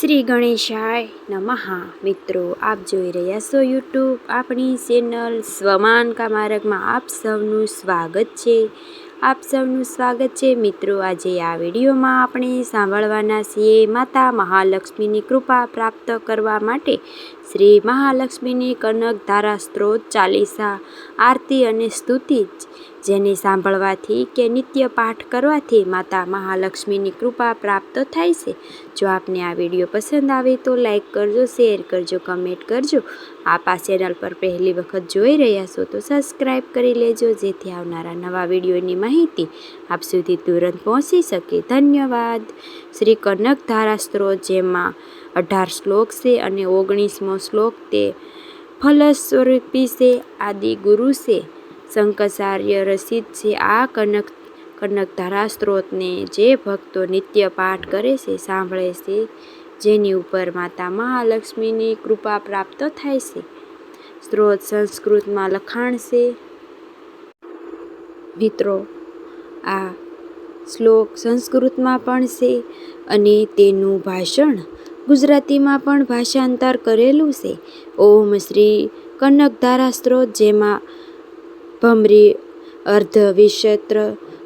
શ્રી ગણેશાય નમઃ. મિત્રો, આપ જોઈ રહ્યા છો યુટ્યુબ. આપણી ચેનલ સ્વમાન કામારકમાં આપ સૌનું સ્વાગત છે. આપ સૌનું સ્વાગત છે. મિત્રો, આજે આ વિડીયોમાં આપણે સાંભળવાના છીએ માતા મહાલક્ષ્મીની કૃપા પ્રાપ્ત કરવા માટે શ્રી મહાલક્ષ્મીની કનક ધારા સ્ત્રોત ચાલીસા, આરતી અને સ્તુતિ જેને સાંભળવાથી કે નિત્ય પાઠ કરવાથી માતા મહાલક્ષ્મીની કૃપા પ્રાપ્ત થાય છે. જો આપને આ વીડિયો પસંદ આવે તો લાઈક કરજો, શેર કરજો, કમેન્ટ કરજો. આપ આ ચેનલ પર પહેલી વખત જોઈ રહ્યા છો તો સબસ્ક્રાઈબ કરી લેજો, જેથી આવનારા નવા વિડીયોની માહિતી આપ સુધી તુરંત પહોંચી શકે. ધન્યવાદ. શ્રી કનક ધારાસ્ત્રો જેમાં અઢાર શ્લોક છે અને ઓગણીસમો શ્લોક તે ફલસ્વરૂપી છે આદિ ગુરુ છે. શંકરાચાર્ય રસિદ છે આ કનક કનકધારા સ્ત્રોતને જે ભક્તો નિત્ય પાઠ કરે છે, સાંભળે છે, જેની ઉપર માતા મહાલક્ષ્મીની કૃપા પ્રાપ્ત થાય છે. સ્ત્રોત સંસ્કૃતમાં લખાણ છે, મિત્રો, આ શ્લોક સંસ્કૃતમાં પણ છે અને તેનું ભાષણ ગુજરાતીમાં પણ ભાષાંતર કરેલું છે. ઓમ શ્રી કનકધારા સ્ત્રોત, જેમાં ભમરી અર્ધ વિક્ષત્ર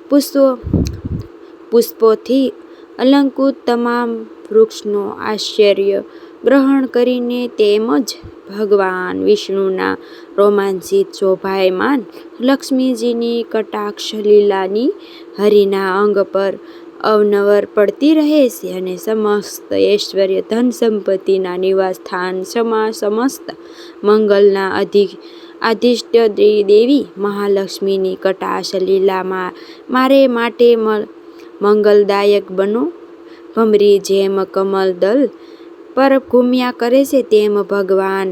પુષ્પો, પુષ્પોથી અલંકૃત તમામ વૃક્ષનો આશ્ચર્ય ગ્રહણ કરીને તેમજ ભગવાન વિષ્ણુના રોમાંચિત શોભાયમાન લક્ષ્મીજીની કટાક્ષ લીલાની હરિના અંગ પર અવનવર પડતી રહે છે અને સમસ્ત ઐશ્વર્ય ધન સંપત્તિના નિવાસ સ્થાન સમા સમસ્ત મંગલના અધિક આધિષ્ટ દેવી મહાલક્ષ્મીની કટાશ લીલામાં મારે માટે મંગલદાયક બનો. ભમરી જેમ કમલ દલ પર ઘૂમ્યા કરે છે તેમ ભગવાન.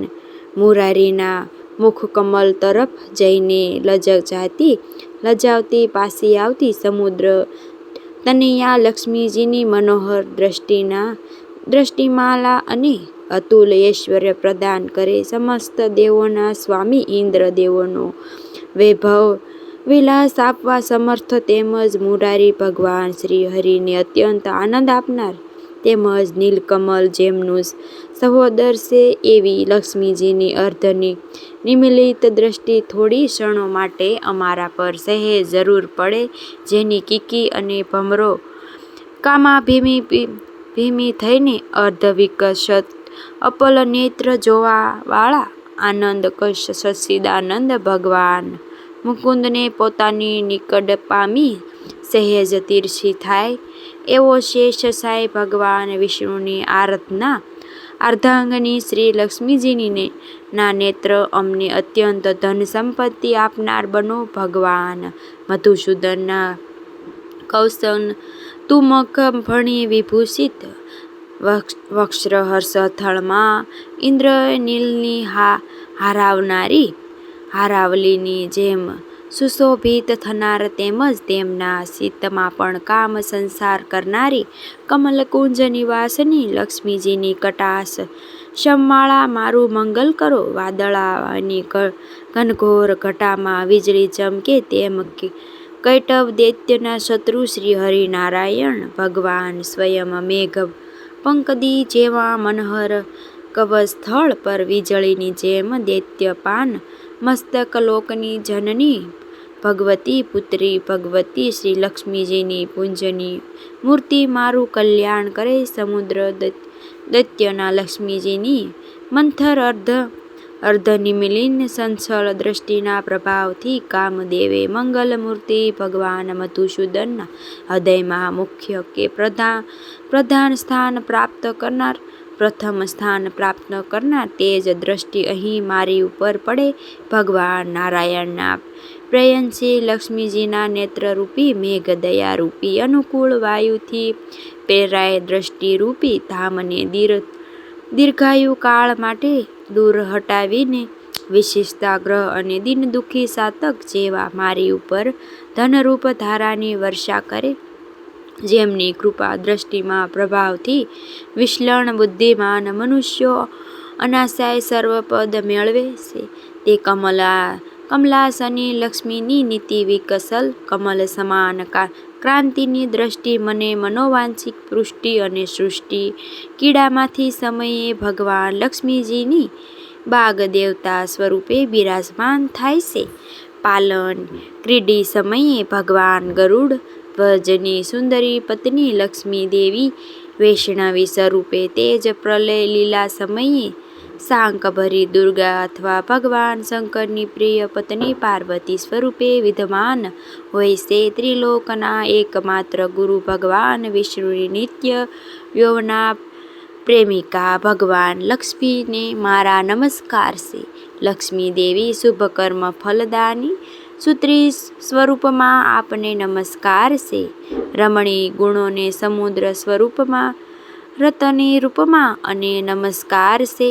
મુરારીના મુખ કમલ તરફ જઈને લજજાતી લજાવતી પાસી આવતી સમુદ્ર તનયા લક્ષ્મીજીની મનોહર દ્રષ્ટિના દ્રષ્ટિમાલા અને અતુલ ઐશ્વર્ય પ્રદાન કરે સમસ્ત દેવોના સ્વામી ઇન્દ્ર દેવોનો વૈભવ વિલાસ આપવા સમર્થ તેમજ મુરારી ભગવાન શ્રી હરિને અત્યંત આનંદ આપનાર. તેમજ નીલકમલ જેમનું સહોદર છે એવી લક્ષ્મીજીની અર્ધની નિમિલિત દ્રષ્ટિ થોડી ક્ષણો માટે અમારા પર સહેજ જરૂર પડે, જેની કીકી અને ભમરો કામા ભીમી ભીમી થઈને અર્ધ વિકસત અપલ નેત્ર જોવાવાળા આનંદ કશ સચ્ચિદાનંદ ભગવાન. મુકુંદને પોતાની નિકટ પામી સહેજ તીરછી થાય. એવો શેષ સાંઈ ભગવાન વિષ્ણુની આરાધના. અર્ધાંગની શ્રી લક્ષ્મીજીની ના નેત્ર અમને અત્યંત ધન સંપત્તિ આપનાર બનો ભગવાન. મધુસૂદનના કૌશન તુમક ભણી વિભૂષિત વક્ષહર્ષ થળમાં ઇન્દ્રનીલની હારાવનારી, હારાવલીની જેમ સુશોભિત થનાર તેમજ તેમના સીતમાં પણ કામ સંસાર કરનારી કમલકુંજ નિવાસની લક્ષ્મીજીની કટાશ શમમાળા મારું મંગલ કરો વાદળાની ઘનઘોર ઘટામાં વીજળી ચમકે તેમ કૈટવ દૈત્યના શત્રુ શ્રી હરિનારાયણ ભગવાન સ્વયં મેઘ પંકદી જેવા મનહર કવસ્થળ પર વીજળીની જેમ દૈત્યપાન મસ્તક લોકની જનની ભગવતી પુત્રી ભગવતી શ્રી લક્ષ્મીજીની પૂંજની મૂર્તિ મારું કલ્યાણ કરે સમુદ્ર દૈત્યના લક્ષ્મીજીની મંથર અર્ધ અર્ધનિમિલિન સંસળ દ્રષ્ટિના પ્રભાવથી કામદેવે મંગલ મૂર્તિ ભગવાન મધુસૂદનના હૃદયમાં મુખ્ય કે પ્રધાન પ્રધાન સ્થાન પ્રાપ્ત કરનાર, પ્રથમ સ્થાન પ્રાપ્ત કરનાર તેજ દ્રષ્ટિ અહીં મારી ઉપર પડે. ભગવાન નારાયણના પ્રેયસી લક્ષ્મીજીના નેત્રરૂપી મેઘદયારૂપી અનુકૂળ વાયુથી પ્રેરાય દ્રષ્ટિરૂપી ધામને દીર્ઘાયુ કાળ માટે દૂર હટાવીને વિશેષતા ગ્રહ અને દિન દુઃખી સાતક જેવા મારી ઉપર ધનરૂપ ધારાની વર્ષા કરે. જેમની કૃપા દ્રષ્ટિમાં પ્રભાવથી વિશ્લણ બુદ્ધિમાન મનુષ્યો અનાશાય સર્વપદ મેળવે છે. તે કમલા કમલાસની લક્ષ્મીની નીતિ વિકસલ, કમલ સમાન ક્રાંતિની દ્રષ્ટિ મને મનોવાંછિક પુષ્ટિ અને સૃષ્ટિ. કીડામાંથી સમયે ભગવાન લક્ષ્મીજીની બાગ દેવતા સ્વરૂપે બિરાજમાન થાય છે. પાલન ક્રીડી સમયે ભગવાન ગરુડ ધ્વજની સુંદરી પત્ની લક્ષ્મી દેવી, વૈષ્ણવી સ્વરૂપે તેજ પ્રલય લીલા સમયે શાંકભરી દુર્ગા અથવા ભગવાન શંકરની પ્રિય પત્ની પાર્વતી સ્વરૂપે વિદ્યમાન હોય છે. ત્રિલોકના એકમાત્ર ગુરુ ભગવાન વિષ્ણુની નિત્ય યોવના પ્રેમિકા ભગવાન લક્ષ્મીને મારા નમસ્કાર છે. લક્ષ્મી દેવી શુભકર્મ ફલદાની સુત્રી સ્વરૂપમાં આપને નમસ્કાર છે. રમણી ગુણોને સમુદ્ર સ્વરૂપમાં, રતની રૂપમાં અને નમસ્કાર છે.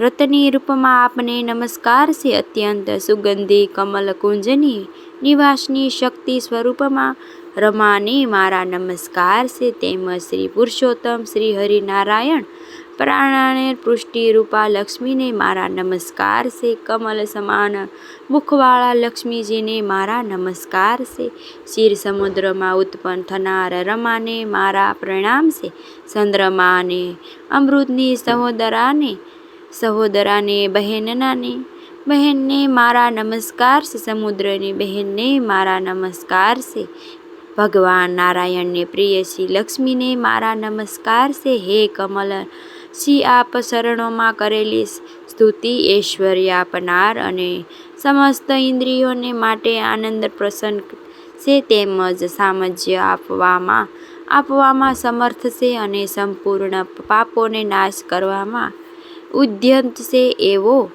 રતની રૂપમાં આપને નમસ્કાર છે અત્યંત સુગંધી કમલ કુંજની. નિવાસની શક્તિ સ્વરૂપમાં રમાને મારા નમસ્કાર છે તેમજ શ્રી પુરુષોત્તમ શ્રી હરિનારાયણ. પ્રાણાને પુષ્ટિ રૂપા લક્ષ્મીને મારા નમસ્કાર છે. કમલ સમાન મુખવાળા લક્ષ્મીજીને મારા નમસ્કાર છે. શિર સમુદ્રમાં ઉત્પન્ન થનાર રમાને મારા પ્રણામ છે. ચંદ્રમાને, અમૃતની સહોદરાને સહોદરાને, બહેનનાને, બહેનને મારા નમસ્કાર છે, સમુદ્રની, બહેનને મારા નમસ્કાર છે. ભગવાન નારાયણને પ્રિય શ્રી લક્ષ્મીને મારા નમસ્કાર છે. હે કમલ, શ્રી આપ શરણોમાં કરેલી સ્તુતિ, ઐશ્વર્ય આપનાર અને સમસ્ત ઇન્દ્રિયોને માટે આનંદ પ્રસન્ન છે, તેમજ સામજ્ય આપવામાં આપવામાં સમર્થ છે અને સંપૂર્ણ પાપોને નાશ કરવામાં ઉદ્યત છે એવો.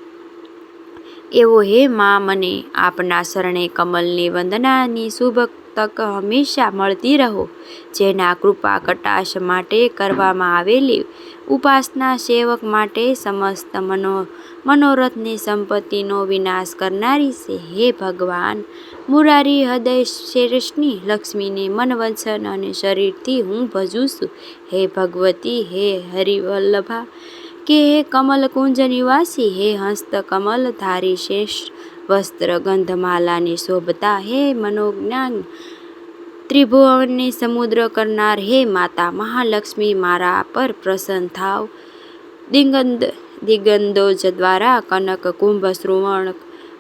એવો હે મા મને. આપના શરણે કમલની વંદનાની શુભ તક હંમેશા મળતી રહો. જેના કૃપા કટાશ માટે કરવામાં આવેલી ઉપાસના સેવક માટે સમસ્ત મનો, મનોરથની સંપત્તિનો વિનાશ કરનારી છે. હે ભગવાન, મુરારી હૃદય શ્રેષ્ઠની લક્ષ્મીને મન અને શરીરથી હું ભજું છું. હે ભગવતી, હે હરિવલ્લભા કે હે કમલકુંજ નિવાસી, હે હસ્ત કમલ ધારી શ્રેષ્ઠ વસ્ત્ર ગંધમાલાની શોભતા, હે મનોજ્ઞાન ત્રિભુવનને સમુદ્ર કરનાર, હે માતા મહાલક્ષ્મી, મારા પર પ્રસન્ન થાવ. દિગંદ, દિગંદોજ દ્વારા કનક કુંભ શ્રુવણ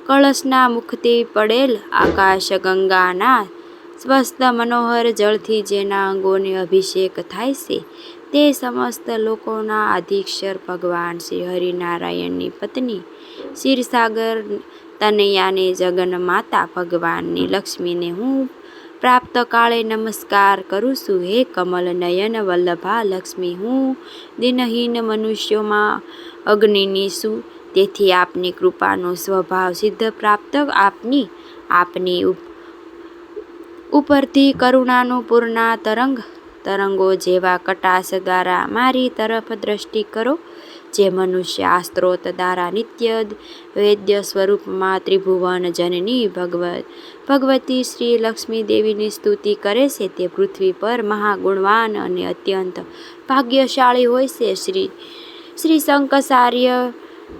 કળશના મુખથી પડેલ આકાશ ગંગાના સ્વસ્થ મનોહર જળથી જેના અંગોને અભિષેક થાય છે તે સમસ્ત લોકોના અધિક્ષર ભગવાન શ્રી હરિનારાયણની પત્ની ક્ષીરસાગર તનૈયાને જગન માતા ભગવાનની લક્ષ્મીને હું પ્રાપ્ત કાળે નમસ્કાર કરું છું. હે કમલ નયન વલ્લભા લક્ષ્મી, હું દિનહીન મનુષ્યોમાં અગ્નિની છું. તેથી આપની કૃપાનો સ્વભાવ સિદ્ધ પ્રાપ્ત આપની આપની ઉપરથી કરુણાનું પૂર્ણા તરંગ તરંગો જેવા કટાશ દ્વારા મારી તરફ દ્રષ્ટિ કરો, જે મનુષ્ય આ સ્ત્રોત દ્વારા નિત્ય વૈદ્ય સ્વરૂપમાં ત્રિભુવન જનની ભગવત, ભગવતી શ્રી લક્ષ્મી દેવીની સ્તુતિ કરે છે તે પૃથ્વી પર મહાગુણવાન અને અત્યંત ભાગ્યશાળી હોય છે. શ્રી શ્રી શંકસાર્ય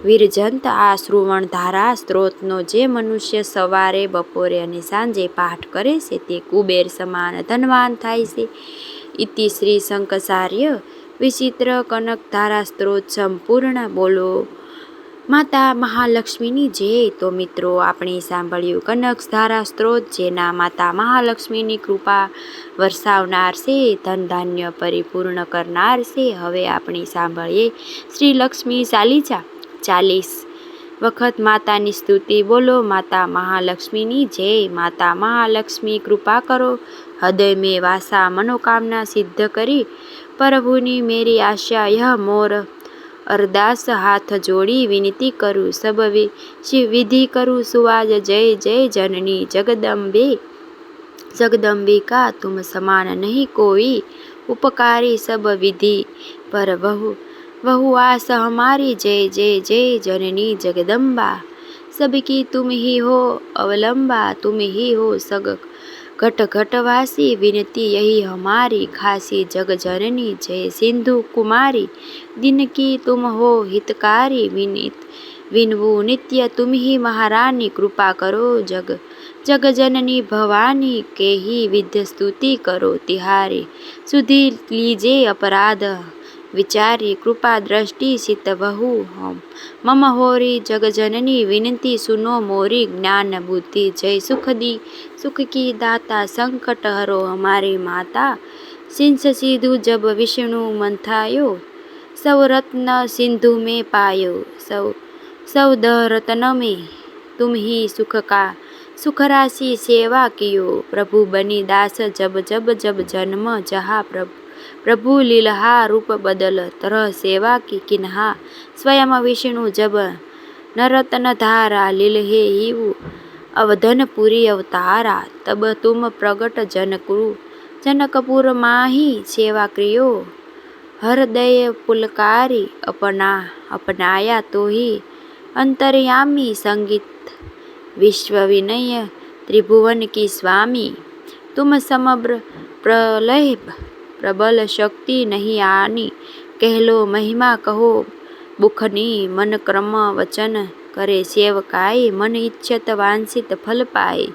વિરજંત આ શ્રુવણધારા સ્ત્રોતનો જે મનુષ્ય સવારે બપોરે અને સાંજે પાઠ કરે છે તે કુબેર સમાન ધનવાન થાય છે. ઇતિ શ્રી શંકસાર્ય વિચિત્ર કનકધારા સ્ત્રોત સંપૂર્ણ બોલો માતા મહાલક્ષ્મીની જય તો મિત્રો આપણે સાંભળ્યું કનકધારા સ્ત્રોત જેના માતા મહાલક્ષ્મીની કૃપા વરસાવનાર છે ધન ધાન્ય પરિપૂર્ણ કરનાર છે હવે આપણે સાંભળીએ શ્રી લક્ષ્મી ચાલીસા ચાલીસ વખત માતાની સ્તુતિ બોલો, માતા મહાલક્ષ્મીની જય, માતા મહાલક્ષ્મી, કૃપા કરો. હૃદય મેં વાસા મનોકામના સિદ્ધ કરી, પ્રભુની મેરી આશા યહ મોર. અરદાસ હાથ જોડી વિનતી કરું, સબ વિધિ કરું, સુવાજ જય જય જનની જગદંબે. જગદંબિકા તુમ સમાન નહીં કોઈ, ઉપકારી સબ વિધિ પર બહુ बहु आस हमारी जय जय जय जननी जगदम्बा सबकी तुम ही हो अवलंबा तुम ही हो सग घट घटवासी विनती यही हमारी खासी जग जननी जय सिंधु कुमारी दिन की तुम हो हितकारी विनित विनवु नित्य तुम ही महारानी कृपा करो जग જગજનની ભવાની કેહી વિધ સ્તુતિ કરો તિહારી સુધી લીજે અપરાધ વિચારી કૃપાદ્રષ્ટિ સિતવહુ હોમ મમ હોરી જગજનની વિનંતી સુનો મોરી જ્ઞાન બુદ્ધિ જય સુખદી સુખ કી દાતા સંકટ હરો અમારી માતા સિંસ સીધું જબ વિષ્ણુ મંથાયો સૌ રત્ન સિંધુ મેં પાયો સૌ સૌદ રત્ન મેં તુમ હી સુખ કા સુખરાશી સેવા કિયો પ્રભુ બની દાસ જબ જબ જબ જન્મ જહા પ્રભુ પ્રભુ લીલહા રૂપ બદલ તરહ સેવા કી કિન્હા. સ્વયં વિષ્ણુ જબ નરતન ધારા લીલ હે હિવું. અવધન પુરી અવતારા, તબ તુમ પ્રગટ જનકુરુ. જનકપુર માહી સેવા ક્રિયો. હૃદય પુલકારી અપના, અપનાયા તોહી. અંતર્યામી સંગીત, વિશ્વ વિનય, ત્રિભુવન કી સ્વામી. તુમ સમગ્ર પ્રલય પ્રબલ શક્તિ નહીં આની. કહેલો, મહિમા કહો, બુખની મન ક્રમ વચન કરે. સેવકાય મન ઈચ્છત વાંછિત ફલ પાય.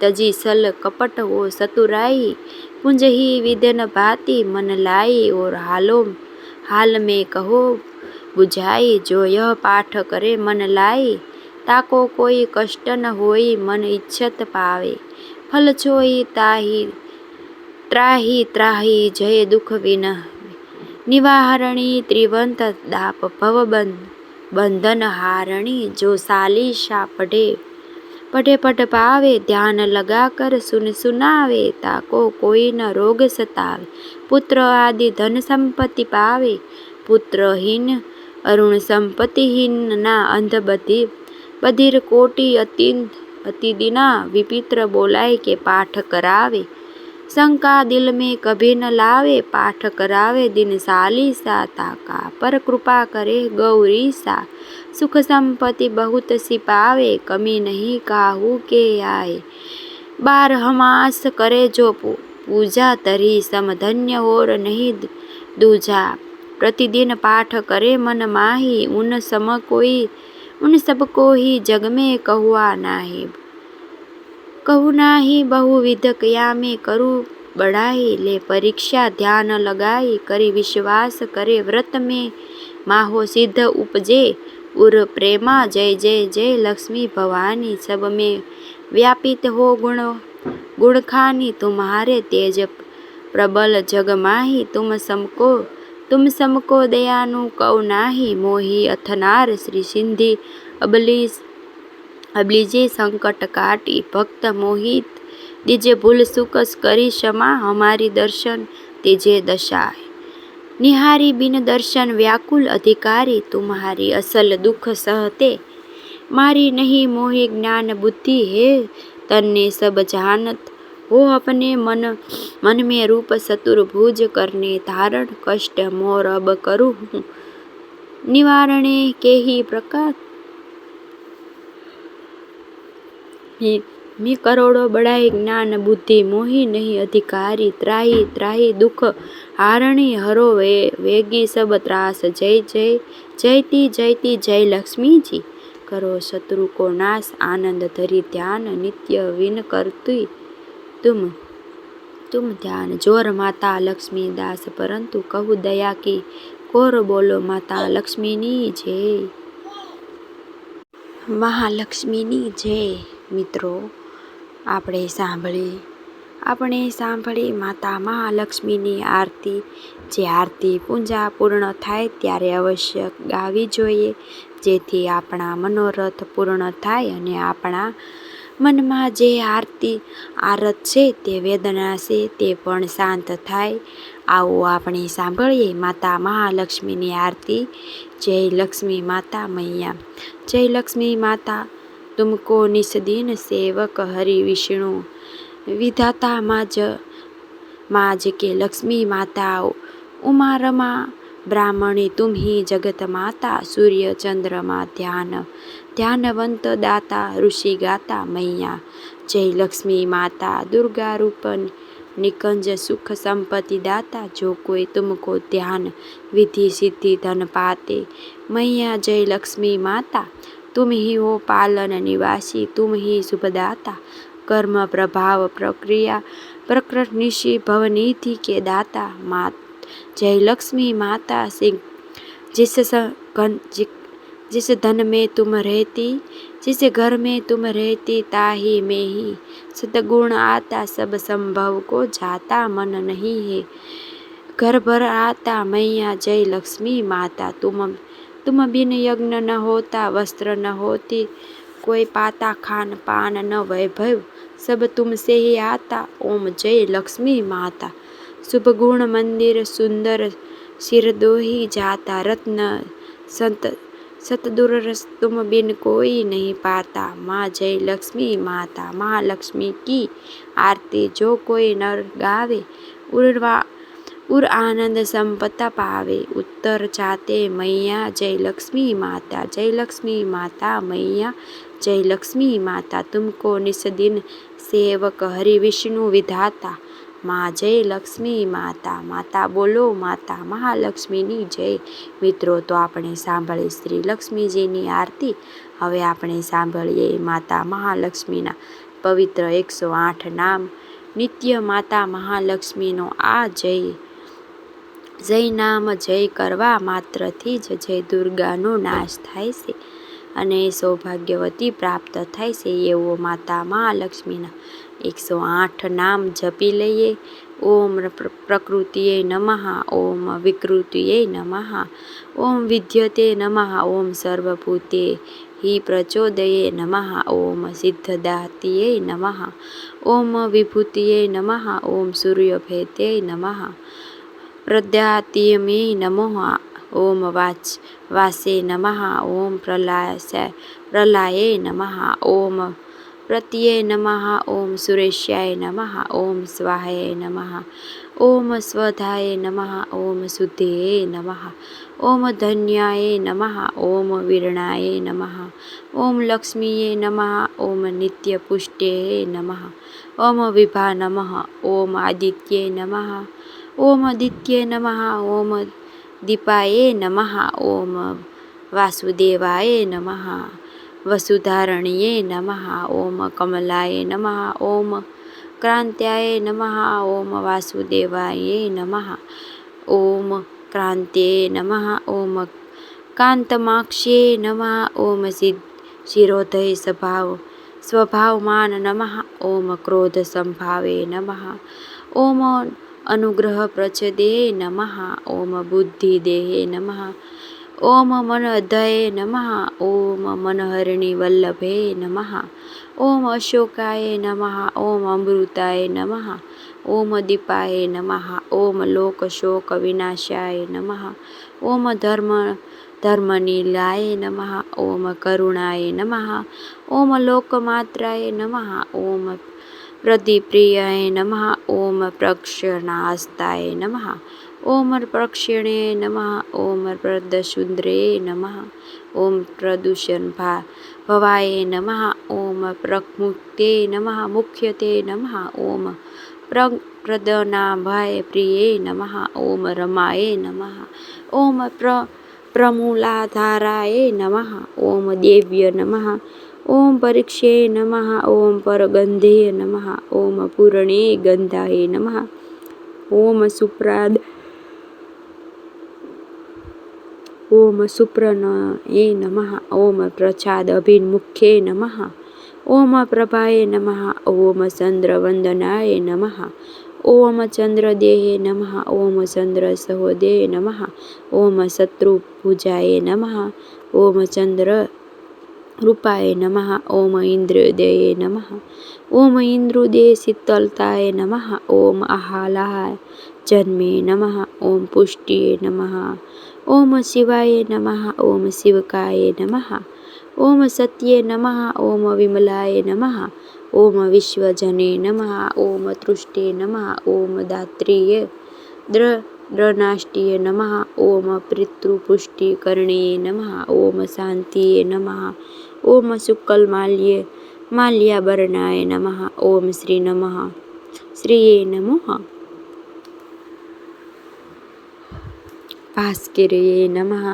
તજી સલ કપટ ઓ સતુરાઈ. કુંજહી વિધન ભાતી મન લાઈ ઓર હાલો, હાલ મેં કહો, બુઝાઈ જો યહ પાઠ કરે મન લાઈ તાકો કોઈ કષ્ટ ન હોય, મન ઈચ્છત પાવે. ફલ છોઈ તાહી ત્રાહી ત્રાહી જય દુઃખ વિન નિવારણી ત્રિવંત દાપ ભવબંધ. બંધન હારણી જો સાલિશા પઢે. પઢે પઢ પાવે, ધ્યાન લગા કર સુન સુનાવે, તાકો કોઈ ન રોગ સતાવે. પુત્ર આદિ ધન સંપત્તિ પાવે. પુત્રહીન અરુણ સંપત્તિહીન ના અંધ બધી. બધિર કોટી અતિ અતિદિના વિપિત્ર બોલાય કે પાઠ કરાવે. शंका दिल में कभी न लावे पाठ करावे दिन साली सा ताका पर कृपा करे गौरी सा सुख संपत्ति बहुत सिपावे कमी नहीं काहू के आए बार हमास करे जो पूजा तरी समधन्य और नहीं दूजा प्रतिदिन पाठ करे मन माही उन सम कोई उन सबको ही जग में कहुआ नाही કહુનાહી બહુવિધ ક્યામે કરુ બડાઈ લે પરીક્ષા ધ્યાન લગાઈ કરી વિશ્વાસ કરે વ્રત મેં માહો સિદ્ધ ઉપજે ઉર પ્રેમા જય જય જય લક્ષ્મી ભવાની સબ મેં વ્યાપિત હો ગુણ ગુણખાની તુમ્હારે તેજ પ્રબલ જગમાહી તુમ સમકો તુમ સમકો દયાનું કૌ નાહી મોહી અથનાર શ્રી સિંધી અબલીસ બ્લીજી સંકટ કાટી ભક્ત મોહિત. દીજે ભૂલ સુકસ કરી ક્ષમા હમારી દર્શન તિજે દશાય. નિહારી બિન દર્શન વ્યાકુલ અધિકારી તુમ્હારી અસલ દુઃખ સહતે. મારી નહીં મોહી જ્ઞાન બુદ્ધિ હે તને સબ જાનત. હો અપને મન મન મેં રૂપ સતુર્ભુજ કરને ધારણ કષ્ટ મોર અબ કરું હું. નિવારણે કેહી પ્રકાશ मी કરોડો બડાઈ જ્ઞાન, બુદ્ધિ, મોહી નહીં, અધિકારી, ત્રાહી ત્રાહી, દુઃખ, હારણી, હરો, વે, વેગી, સબ ત્રાસ, જય જય, જયતી જયતી, જય લક્ષ્મીજી. કરો શત્રુ કો નાશ, આનંદ ધરી ધ્યાન, નિત્ય વિન કરતી તુમ તુમ ધ્યાન. જોર માતા લક્ષ્મી દાસ, પરંતુ કહું દયા કી, કોર બોલો માતા લક્ષ્મીની જય. મહાલક્ષ્મીની જય. મિત્રો, આપણે સાંભળી આપણે સાંભળી માતા મહાલક્ષ્મીની આરતી. જે આરતી પૂજા પૂર્ણ થાય ત્યારે અવશ્ય ગાવી જોઈએ, જેથી આપણા મનોરથ પૂર્ણ થાય અને આપણા મનમાં જે આરતી, આરત છે તે વેદના છે તે પણ શાંત થાય. આવો આપણે સાંભળીએ માતા મહાલક્ષ્મીની આરતી. જય લક્ષ્મી માતા મૈયા. જય લક્ષ્મી માતા. तुमको निस्दीन सेवक हरि विष्णु विधाता माज माज के लक्ष्मी माता उमा रमा ब्राह्मणी तुम ही जगत माता सूर्य चंद्रमा ध्यान ध्यानवंत दाता ऋषि गाता मैया जय लक्ष्मी माता दुर्गा रूपन निकंज सुख संपत्ति दाता जो कोई तुमको ध्यान विधि सिद्धि धन पाते मैया जय लक्ष्मी माता तुम ही हो पालन निवासी तुम ही शुभदाता कर्म प्रभाव प्रक्रिया प्रकृत निशि भवनीति के दाता मात। जय लक्ष्मी माता सिंह, जिस स- घन- जिस धन में तुम रहती, जिस घर में तुम रहती, ताही में ही सदगुण आता सब संभव को जाता, मन नहीं है। घर भर आता मैया, जय लक्ष्मी माता, तुम વસ્તુમાં બિન યજ્ઞ ન હોતા, વસ્ત્ર ન હોતી, કોઈ પાતા ખાન પાન ન વૈભવ, સબ તુમસે હી આતા, ઓમ જય લક્ષ્મી માતા. શુભ ગુણ મંદિર સુંદર શિરદોહી જાતા, રત્ન સંત સતદુરરસ તુમ બિન કોઈ નહીં પાતા. માં જય લક્ષ્મી માતા, મહાલક્ષ્મી કી આરતી જો કોઈ નર ગાવે ઉર્વા ઉર આનંદ સંપત્તા પાવે. ઉત્તર જાતે મૈયા, જય લક્ષ્મી માતા, જય લક્ષ્મી માતા મૈયા, જય લક્ષ્મી માતા. તુમકો નિસદિન સેવક હરિ વિષ્ણુ વિધાતા. માં જય લક્ષ્મી માતા માતા બોલો માતા, મહાલક્ષ્મીની જય. મિત્રો, તો આપણે સાંભળી શ્રી લક્ષ્મીજીની આરતી. હવે આપણે સાંભળીએ માતા મહાલક્ષ્મીના પવિત્ર એકસો આઠ નામ. નિત્ય માતા મહાલક્ષ્મીનો આ જય. જય નામ જય કરવા માત્રથી જ જય દુર્ગાનો નાશ થાય છે અને સૌભાગ્યવતી પ્રાપ્ત થાય છે એવો માતા મહાલક્ષ્મીના એકસો આઠ નામ જપી લઈએ. ઓમ પ્રકૃતિએ નમઃ, ઓમ વિકૃતિએ નમઃ, ઓમ વિદ્યતે નમઃ, ઓમ સર્વભૂતે હિ પ્રચોદયે નમઃ, ઓમ સિદ્ધદાતીએ નમઃ, ઓમ વિભૂતિએ નમઃ, ઓમ સૂર્યભેતે નમઃ પ્રદ્યાતિયમે નમઃ ઓમ વાચ વાસે નમઃ ઓમ પ્રલાય પ્રલાયે નમઃ ઓમ પ્રત્યે નમઃ ઓમ સુરેશ્યાય નમઃ ઓમ સ્વાહાય નમઃ ઓમ સ્વધાય નમઃ ઓમ શુદ્ધયે નમઃ ઓમ ધન્યાય નમઃ ઓમ વિરણાય નમઃ ઓમ લક્ષ્મીએ નમઃ ઓમ નિત્યપુષ્ટે નમઃ ઓમ વિભા નમઃ ઓમ આદિત્યે નમઃ ઓમ આદિત્ય નમઃ ઓમ દીપાયે નમઃ ઓમ વાસુદેવાય નમઃ વસુધારણીએ નમઃ ઓમ કમલાય નમઃ ઓમ ક્રાંત્યાય નમઃ ઓમ વાસુદેવાય નમઃ ઓમ ક્રાંત્યે નમઃ ઓમ કાંતમાક્ષ્યે નમઃ ઓમ શિરોધય સ્વભાવ સ્વભાવમાન નમઃ ઓમ ક્રોધ સંભાવે નમઃ ઓમ અનુગ્રહ પ્રચદે નમઃ ઓમ બુદ્ધિદેહે નમઃ ઓમ મનધયે નમઃ ઓમ મનહરિણી વલ્લભે નમઃ ઓમ અશોકાય નમઃ ઓમ અમૃતાય નમઃ ઓમ દીપાય નમઃ ઓમ લોકશોક વિનાશાય નમઃ ઓમ ધર્મ ધર્મનીલાય નમઃ ઓમ કરુણાય નમઃ ઓમ લોકમાત્રાય નમઃ ઓમ પ્રદિપ્રિયાય નમઃ ઓમ પ્રક્ષણાસ્તાય નમઃ ઓમ પ્રક્ષિણે નમઃ ઓમ પ્રદશુદ્રે નમઃ ઓમ પ્રદૂષણ ભા ભવાય નમઃ ઓમ પ્રમુક્તે નમઃ મુખ્યતે નમઃ ઓમ પ્ર પ્રદનાભાય પ્રિયે નમઃ ઓમ રમાય નમઃ ઓમ પ્ર પ્રમૂલાધારાય નમઃ ઓમ દેવ્ય નમઃ ઓમ પરીક્ષે નમઃ ઓમ પરગંધે નમઃ ઓમ પૂરણે ગંધાય નમઃ ઓમ સુપ્રાદ ઓમ સુપ્રનયે નમઃ ઓમ પ્રછાદ અભિન્મુખ્યે નમઃ ઓમ પ્રભાએ નમઃ ઓમ ચંદ્રવંદનાય નમઃ ઓમ ચંદ્રદેહે નમઃ ઓમ ચંદ્ર સહોદે નમઃ ઓમ શત્રુભુજાય નમઃ ઓમ ચંદ્ર રૂપાય નમઃ, ઓમ ઇન્દ્રદયે નમઃ. ઓમ ઇન્દ્રુદે શીતલતાય નમઃ, ઓમ આહાલાય જન્મે નમઃ, ઓમ પુષ્ટિએ નમઃ. ઓમ શિવાય નમઃ, ઓમ શિવકાય નમઃ. ઓમ સત્યે નમઃ, ઓમ વિમલાય નમઃ. ઓમ વિશ્વજને નમઃ, ઓમ તૃષ્ટે નમઃ, ઓમ દાત્રીય દ્ર દ્રનાષ્ટિય નમઃ. ઓમ પિતૃપુષ્ટિકર્ણે નમઃ, ઓમ શાંતિએ નમઃ. ઓમ શુક્લમાલ્ય માલ્યાભરણાય નમઃ ઓમ શ્રી નમઃ શ્રીએ નમઃ ભાસ્કર્યે નમઃ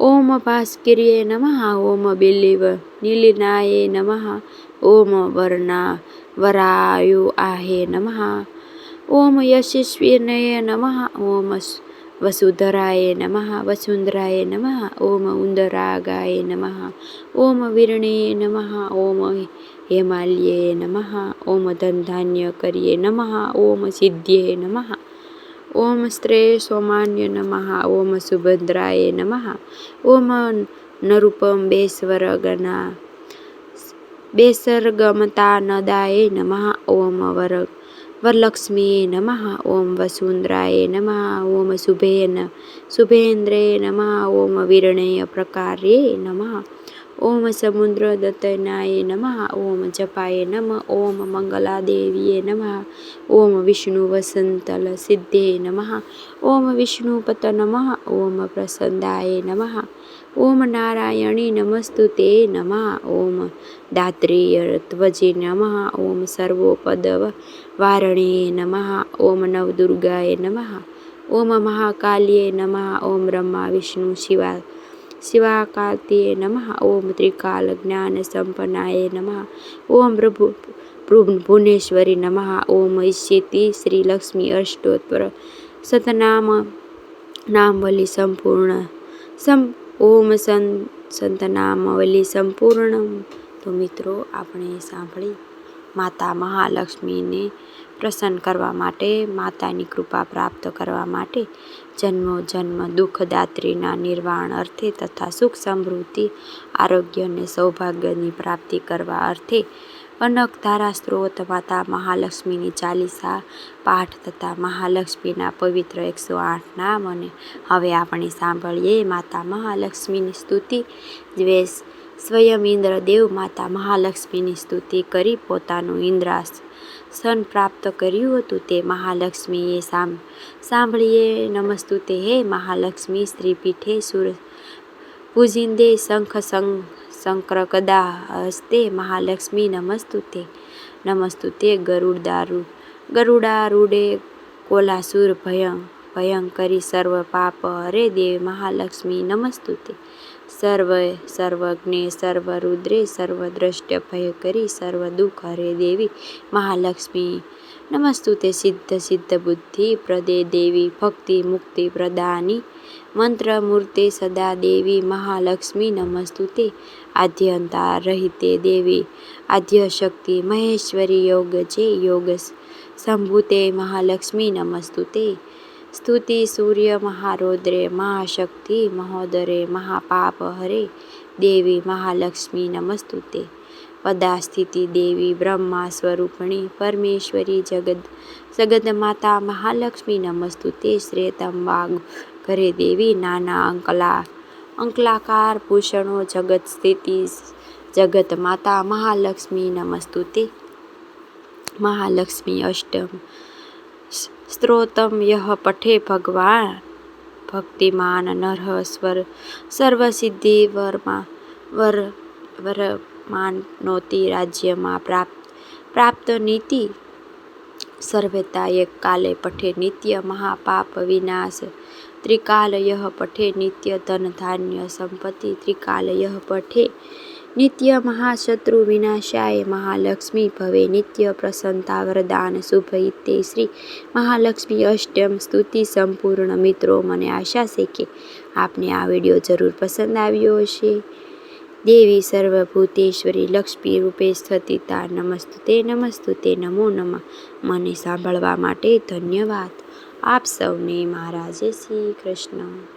ઓમ ભાસ્કર્યે નમઃ ઓમ બિલીવ નીલિનાય નમઃ ઓમ વર્ણા વરાયુ આહે નમઃ ઓમ યશસ્વીનય નમઃ ઓમ વસુધરાય નમઃ વસુંધરાય નમઃ ઓમ ઉંદરાગાય નમઃ ઓમ વીરણે નમઃ ઓમ હેમાલ્યે નમઃ ઓમ ધનધાન્ય કરીએ નમઃ ઓમ સિદ્ધ્યે નમઃ ઓમ સ્ત્રે સોમાન્ય નમઃ ઓમ સુભદ્રાય નમઃ ઓમ નરૂપમ બેસ્વરગના બેસર્ગમતા નદાય નમઃ वरलक्ष्म्ये नमः ॐ वसुन्धराय नमः ॐ शुभेन शुभेन्द्रे नमः ॐ विरणयप्रकार्ये नमः ॐ समुद्रदत्तनाय नमः ॐ जपाय नमः ॐ मङ्गलादेव्ये नमः ॐ विष्णुवसन्तलसिद्धे नमः ॐ विष्णुपत नमः ॐ प्रसन्दाय नमः। ઓમ નારાયણી નમસ્તુ તે નમઃ ઓમ. દાત્રેય ત્વજે નમઃ ઓમ સર્વોપદવ વારણે નમઃ ઓમ નવદુર્ગાય નમઃ ઓમ મહાકાલ્યે નમઃ ઓમ બ્રહ્મા વિષ્ણુ શિવા શિવાકાર્તિએ નમઃ ઓમ ત્રિકાલ જ્ઞાન સંપન્નાય નમઃ ઓમ પ્રભુ ભુવનેશ્વરી નમઃ ઓમ ઈશ્યતિ શ્રી લક્ષ્મી અષ્ટોત્તર. સતનામ નામવલી સંપૂર્ણ સમ ઓમ સંતનામવલી સંપૂર્ણ તો મિત્રો, આપણે સાંભળી માતા મહાલક્ષ્મીને પ્રસન્ન કરવા માટે, માતાની કૃપા પ્રાપ્ત કરવા માટે જન્મો જન્મ દુઃખદાત્રીના નિર્વાણ અર્થે તથા સુખ સમૃદ્ધિ, આરોગ્ય અને સૌભાગ્યની પ્રાપ્તિ કરવા અર્થે અનક ધારા સ્ત્રોત માતા મહાલક્ષ્મીની ચાલીસા પાઠ તથા મહાલક્ષ્મીના પવિત્ર એકસો આઠ નામ અને હવે આપણે સાંભળીએ માતા મહાલક્ષ્મીની સ્તુતિ. દ્વેષ, સ્વયં ઇન્દ્રદેવ માતા મહાલક્ષ્મીની સ્તુતિ કરી પોતાનું ઇન્દ્રાસન પ્રાપ્ત કર્યું હતું તે મહાલક્ષ્મીએ સાંભળીએ, નમસ્તુતે હે મહાલક્ષ્મી, સ્ત્રીપીઠે સુર પૂજિંદે શંખ શંકર કદા હસ્તે મહાલક્ષ્મી નમસ્તુતે. નમસ્તુતે ગરુડારુ ગરુડારૂઢે કોલાસુર ભયં ભયંકરી સર્વ પાપ હરે દેવ મહાલક્ષ્મી નમસ્તુતે. સર્વ, સર્વજ્ઞે, સર્વરુદ્રે, સર્વદ્રષ્ટ ભયકરી સર્વ દુઃખ હરે દેવી મહાલક્ષ્મી નમસ્તુતે. સિદ્ધ સિદ્ધ બુદ્ધિ પ્રદે દેવી ભક્તિ મુક્તિ પ્રદાની મંત્ર મૂર્તે સદા દેવી મહાલક્ષ્મી નમસ્તુતે. આદ્યંતા રહિતે દેવી. આદ્યશક્તિ મહેશ્વરી યોગ જે યોગ સંભૂતે મહાલક્ષ્મી નમસ્તુતે. સ્તુતિ સૂર્ય મહારૌદ્રે મહાશક્તિ મહોદરે મહાપાપ હરે. દેવી મહાલક્ષ્મી નમસ્તુતે. પદાસ્થિતિ દેવી બ્રહ્મા સ્વરૂપણી પરમેશ્વરી જગદ. જગદમાતા મહાલક્ષ્મી નમસ્તુતે. શ્રેતમ વાગ ઘરે દેવી નાના અંકલા. અંકલાકાર ભૂષણો જગત સ્થિતિ, જગત માતા, મહાલક્ષ્મી નમસ્તુતે. મહાલક્ષ્મી અષ્ટમ. સ્ત્રોતમ યહ પઠે ભગવાન. ભક્તિમાન નરહ સ્વર, સર્વસિદ્ધિ વરમાં, વર, વરમાનોતિ રાજ્યમાં પ્રાપ્ત પ્રાપ્ત નીતિ. સર્વેતા એક કાલે પઠે નિત્ય મહાપાપ વિનાશ. ત્રિકાલ યહ પઠે નિત્ય ધન ધાન્ય સંપત્તિ ત્રિકાલય પઠે નિત્ય મહાશત્રુ વિનાશાય મહાલક્ષ્મી ભવે નિત્ય પ્રસન્નતા વરદાન શુભ ઇત્તે શ્રી મહાલક્ષ્મી અષ્ટમ સ્તુતિ સંપૂર્ણ મિત્રો મને આશા છે કે આપને આ વીડિયો જરૂર પસંદ આવ્યો હશે દેવી સર્વભૂતેશ્વરી લક્ષ્મી રૂપે સ્થિતા નમસ્તુતે નમસ્તુતે નમો નમઃ મને સાંભળવા માટે ધન્યવાદ આપ સૌને મારા જય શ્રી કૃષ્ણ.